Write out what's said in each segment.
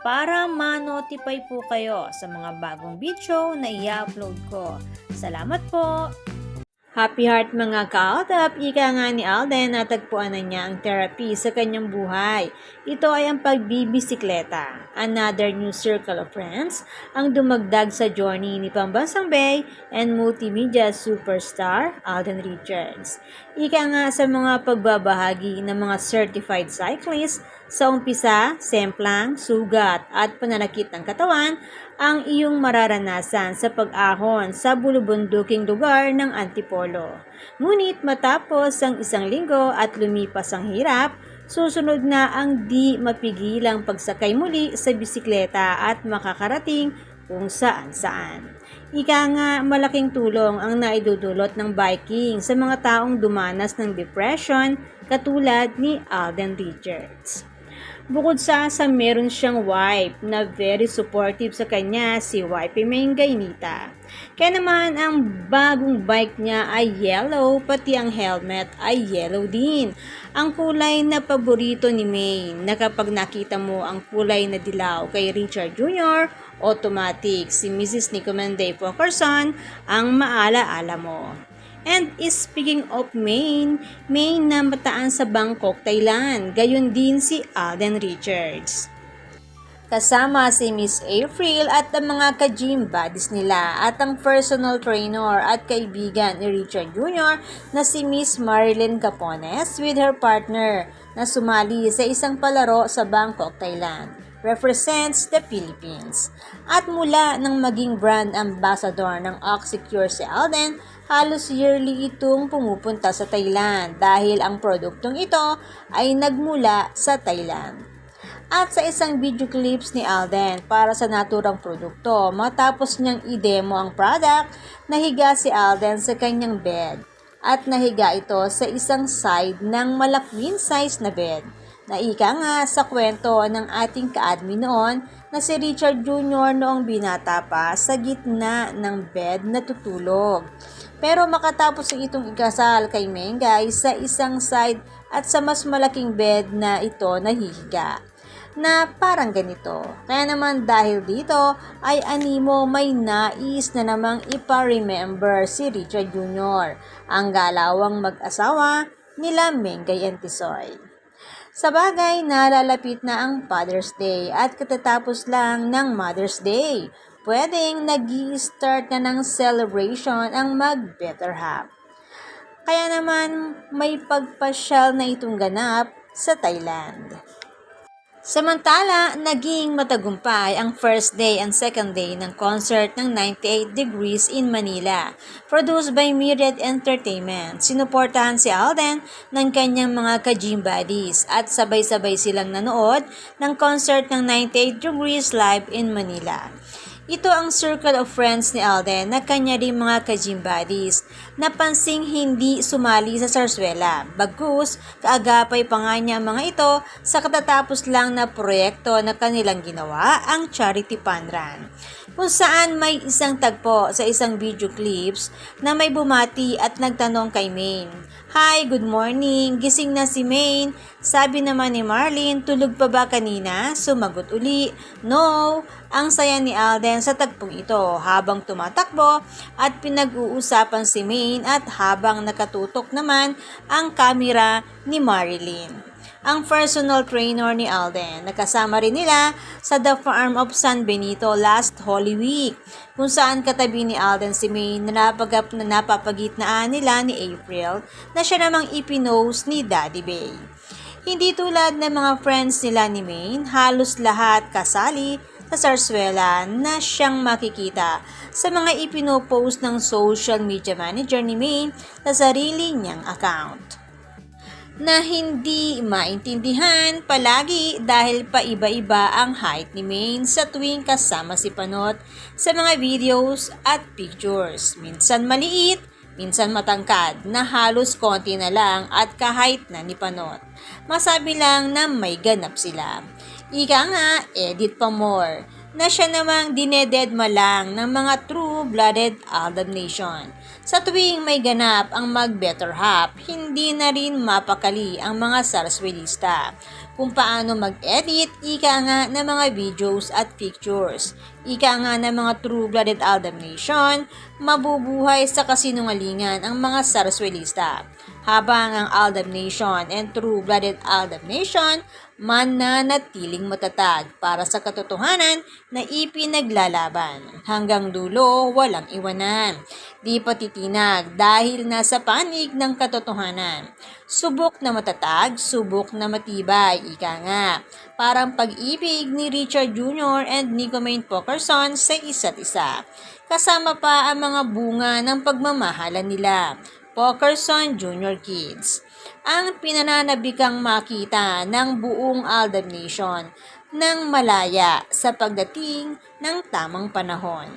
para ma-notify po kayo sa mga bagong video na i-upload ko. Salamat po! Happy heart mga ka-Aldab! Ika nga ni Alden natagpuan na niya ang therapy sa kanyang buhay. Ito ay ang pagbibisikleta. Another new circle of friends ang dumagdag sa journey ni Pambansang Bay and multimedia superstar Alden Richards. Ika nga sa mga pagbabahagi ng mga certified cyclists sa umpisa, semplang, sugat at pananakit ng katawan ang iyong mararanasan sa pag-ahon sa bulubunduking lugar ng Antipolo. Ngunit matapos ang isang linggo at lumipas ang hirap, susunod na ang di mapigilang pagsakay muli sa bisikleta at makakarating kung saan-saan. Ika nga malaking tulong ang naidudulot ng biking sa mga taong dumanas ng depression katulad ni Alden Richards. Bukod sa sa meron siyang wife na very supportive sa kanya, si wife Ming Gainita. Kaya naman ang bagong bike niya ay yellow, pati ang helmet ay yellow din. Ang kulay na paborito ni May na kapag nakita mo ang kulay na dilaw kay Richard Jr., automatic si Mrs. Nicomenday Pokerson ang maala-ala mo. And speaking of Maine, Maine na mataan sa Bangkok, Thailand. Gayon din si Alden Richards. Kasama si Miss April at ang mga ka-gym buddies nila at ang personal trainer at kaibigan ni Richard Jr. na si Miss Marilyn Capones with her partner na sumali sa isang palaro sa Bangkok, Thailand represents the Philippines. At mula nang maging brand ambassador ng Oxycure si Alden, halos yearly itong pumupunta sa Thailand dahil ang produktong ito ay nagmula sa Thailand. At sa isang video clips ni Alden para sa naturang produkto, matapos niyang i-demo ang product, nahiga si Alden sa kanyang bed at nahiga ito sa isang side ng malakwin size na bed. Naika nga sa kwento ng ating ka-admin noon na si Richard Jr. noong binata pa sa gitna ng bed na tutulog. Pero makatapos ang itong ikasal kay Mengay sa isang side at sa mas malaking bed na ito nahihiga na parang ganito. Kaya naman dahil dito ay animo may nais na namang ipa-remember si Richard Jr. ang galawang mag-asawa nila Mengay and Tisoy. Sa bagay, nalalapit na ang Father's Day at katatapos lang ng Mother's Day. Pwedeng nag start na ng celebration ang mag-better half. Kaya naman may pagpasyal na itong ganap sa Thailand. Samantala, naging matagumpay ang first day and second day ng concert ng 98 Degrees in Manila, produced by Myriad Entertainment. Sinuportahan si Alden ng kanyang mga ka-gym buddies at sabay-sabay silang nanood ng concert ng 98 Degrees live in Manila. Ito ang circle of friends ni Alden na kanya rin mga ka-gym buddies. Napansing hindi sumali sa sarswela. Bagus, kaagapay pa nga niya mga ito sa katatapos lang na proyekto na kanilang ginawa, ang Charity Fun Run. Kung saan may isang tagpo sa isang video clips na may bumati at nagtanong kay Maine. Hi, good morning. Gising na si Maine. Sabi naman ni Marlene, tulog pa ba kanina? Sumagot uli, no. Ang saya ni Alden sa tagpong ito habang tumatakbo at pinag-uusapan si Maine at habang nakatutok naman ang kamera ni Marilyn ang personal trainer ni Alden. Nakasama rin nila sa The Farm of San Benito last Holy Week, kung saan katabi ni Alden si May na, napagap, na napapagitnaan nila ni April na siya namang ipinost ni Daddy Bay. Hindi tulad ng mga friends nila ni Maine, halos lahat kasali sa Sarsuela na siyang makikita sa mga ipinopost ng social media manager ni Maine sa sarili niyang account. Na hindi maintindihan palagi dahil paiba-iba ang height ni Maine sa tuwing kasama si Panot sa mga videos at pictures. Minsan maliit, minsan matangkad na halos konti na lang at kahit na ni Panot. Masabi lang na may ganap sila. Ika nga, edit pa more na siya namang dinededma lang ng mga true-blooded Aldab Nation. Sa tuwing may ganap ang mag-better half, hindi na rin mapakali ang mga sarswelista kung paano mag-edit, ika nga ng mga videos at pictures. Ika nga ng mga true-blooded Aldab Nation, mabubuhay sa kasinungalingan ang mga sarswelista. Habang ang Aldab Nation and true-blooded Aldab Nation mananatiling matatag para sa katotohanan na ipinaglalaban. Hanggang dulo, walang iwanan. Di patitinag dahil nasa panig ng katotohanan. Subok na matatag, subok na matibay, ika nga. Parang pag-ibig ni Richard Jr. and Nico Main Pokerson sa isa't isa. Kasama pa ang mga bunga ng pagmamahalan nila. Pokerson Junior Kids ang pinananabikang makita ng buong Aldab Nation ng malaya sa pagdating ng tamang panahon.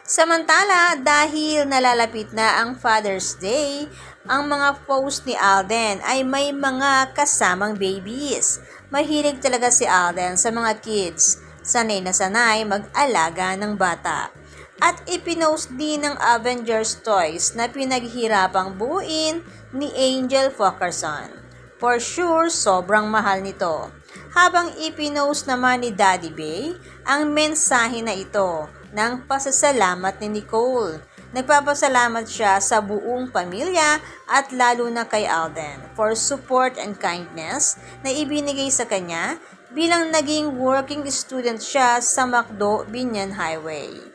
Samantala, dahil nalalapit na ang Father's Day, ang mga post ni Alden ay may mga kasamang babies. Mahilig talaga si Alden sa mga kids. Sanay na sanay mag-alaga ng bata. At ipinost din ng Avengers Toys na pinaghirapang buuin ni Angel Fokerson. For sure, sobrang mahal nito. Habang ipinost naman ni Daddy Bay ang mensahe na ito ng pasasalamat ni Nicole. Nagpapasalamat siya sa buong pamilya at lalo na kay Alden for support and kindness na ibinigay sa kanya bilang naging working student siya sa McDo Binyan Highway.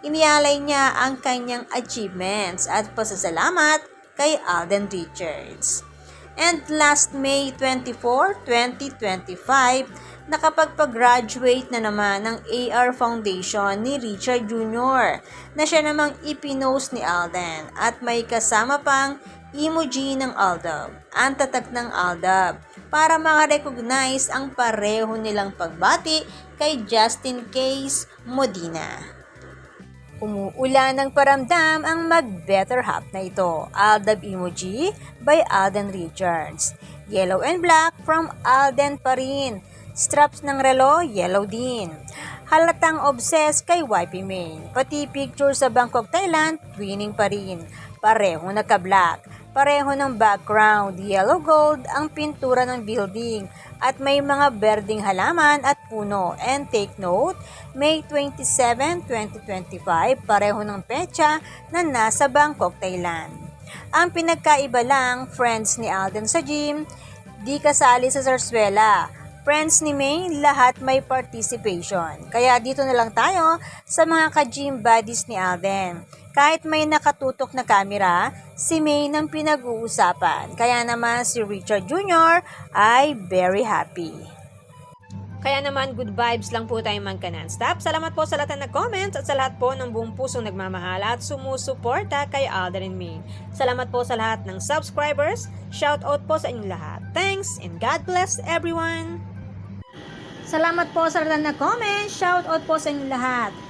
Inialay niya ang kanyang achievements at pasasalamat kay Alden Richards. And last May 24, 2025, nakapagpag-graduate na naman ng AR Foundation ni Richard Jr. na siya namang ipinost ni Alden at may kasama pang emoji ng Aldab, ang tatak ng Aldab, para makarecognize ang pareho nilang pagbati kay Justin Case Modena. Umuulan ng paramdam ang mag-better half na ito. Aldab Emoji by Alden Richards. Yellow and black from Alden pa rin. Straps ng relo, yellow din. Halatang obsessed kay Wifey Main. Pati picture sa Bangkok, Thailand, twinning pa rin. Pareho naka-black. Pareho ng background, yellow gold ang pintura ng building at may mga berding halaman at puno. And take note, May 27, 2025, pareho ng petsa na nasa Bangkok, Thailand. Ang pinagkaiba lang, friends ni Alden sa gym, di kasali sa Sarsuela. Friends ni May, lahat may participation. Kaya dito na lang tayo sa mga ka-gym buddies ni Alden. Kahit may nakatutok na camera, si May nang pinag-uusapan. Kaya naman si Richard Jr. ay very happy. Kaya naman, good vibes lang po tayo magka non-stop. Salamat po sa lahat na nag-comments at sa lahat po ng buong pusong nagmamahal at sumusuporta kay Alden and Maine. Salamat po sa lahat ng subscribers. Shout out po sa inyong lahat. Thanks and God bless everyone! Salamat po sa lahat na comment. Shout out po sa inyong lahat.